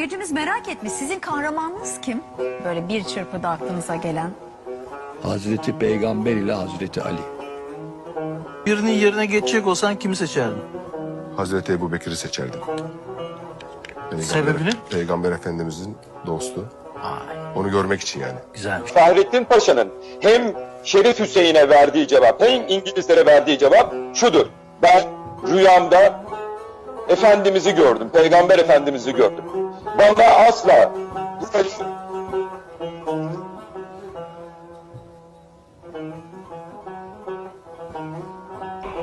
Seyircimiz merak etmiş. Sizin kahramanınız kim? Böyle bir çırpıda aklınıza gelen. Hazreti Peygamber ile Hazreti Ali. Birinin yerine geçecek olsan kimi seçerdin? Hazreti Ebu Bekir'i seçerdim. Peygamber, Sebebini? Peygamber Efendimizin dostu. Vay Onu görmek için yani. güzelmiş. Fahrettin Paşa'nın hem Şerif Hüseyin'e verdiği cevap hem İngilizlere verdiği cevap şudur. Ben rüyamda Efendimiz'i gördüm, Peygamber Efendimiz'i gördüm. Bana asla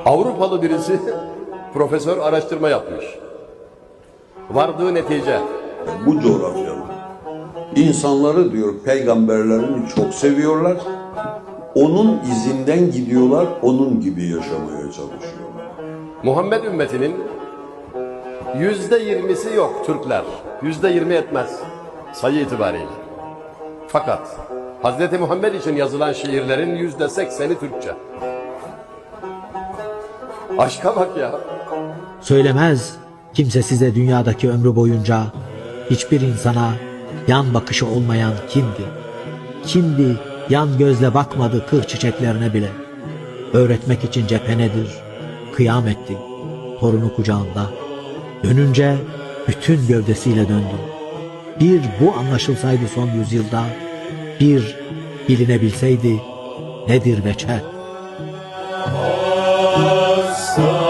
Avrupalı birisi profesör araştırma yapmış. Vardığı netice bu coğrafyanın insanları diyor peygamberlerini çok seviyorlar. Onun izinden gidiyorlar, onun gibi yaşamaya çalışıyorlar. Muhammed ümmetinin yüzde yirmisi yok Türkler. Yüzde yirmi etmez sayı itibariyle. Fakat Hazreti Muhammed için yazılan şiirlerin yüzde sekseni Türkçe. Aşka bak ya. Söylemez kimse size dünyadaki ömrü boyunca hiçbir insana yan bakışı olmayan kimdi? Kimdi yan gözle bakmadı kır çiçeklerine bile? Öğretmek için cephenedir, kıyam etti, torunu kucağında. Dönünce bütün gövdesiyle döndüm. Bir bu anlaşılsaydı son yüzyılda, bir bilinebilseydi nedir veçer? Hasta.